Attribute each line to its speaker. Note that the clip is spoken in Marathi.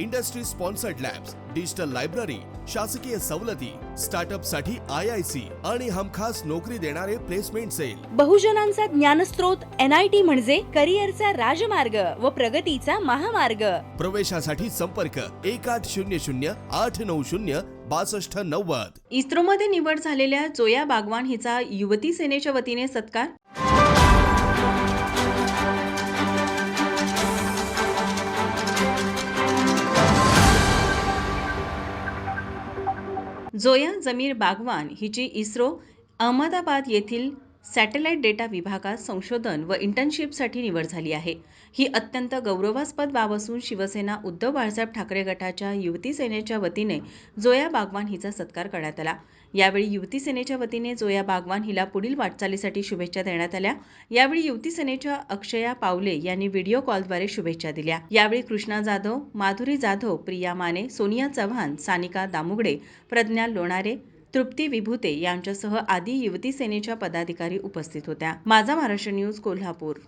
Speaker 1: industry sponsored labs digital library शासकीय सवलती स्टार्टअपसाठी आय आय सी आणि हमखास नोकरी देणारे प्लेसमेंट सेल.
Speaker 2: बहुजनांचा ज्ञानस्रोत एन आय टी म्हणजे करिअरचा राजमार्ग व प्रगतीचा महामार्ग.
Speaker 1: प्रवेशासाठी संपर्क एक आठ शून्य शून्य आठ नऊ शून्य बासष्ट नव्वद.
Speaker 3: इस्रोमध्ये निवड झालेल्या जोया बागवान हिचा युवती सेनेच्या वतीने सत्कार. जोया जमीर बागवान हिची इस्रो अहमदाबाद येथील सॅटेलाईट डेटा विभागात संशोधन व इंटर्नशिपसाठी निवड झाली आहे. ही अत्यंत गौरवास्पद बाब असून शिवसेना उद्धव बाळासाहेब ठाकरे गटाच्या युवती सेनेच्या वतीने जोया बागवान हिचा सत्कार करण्यात आला. यावेळी युवती सेनेच्या वतीने जोया बागवान हिला पुढील वाटचालीसाठी शुभेच्छा देण्यात आल्या. यावेळी युवती सेनेच्या अक्षया पावले यांनी व्हिडिओ कॉलद्वारे शुभेच्छा दिल्या. यावेळी कृष्णा जाधव माधुरी जाधव प्रिया माने सोनिया चव्हाण सानिका दामुगडे प्रज्ञा लोणारे तृप्ती विभूते यांच्यासह आदी युवती सेनेच्या पदाधिकारी उपस्थित होत्या. माझा महाराष्ट्र न्यूज कोल्हापूर.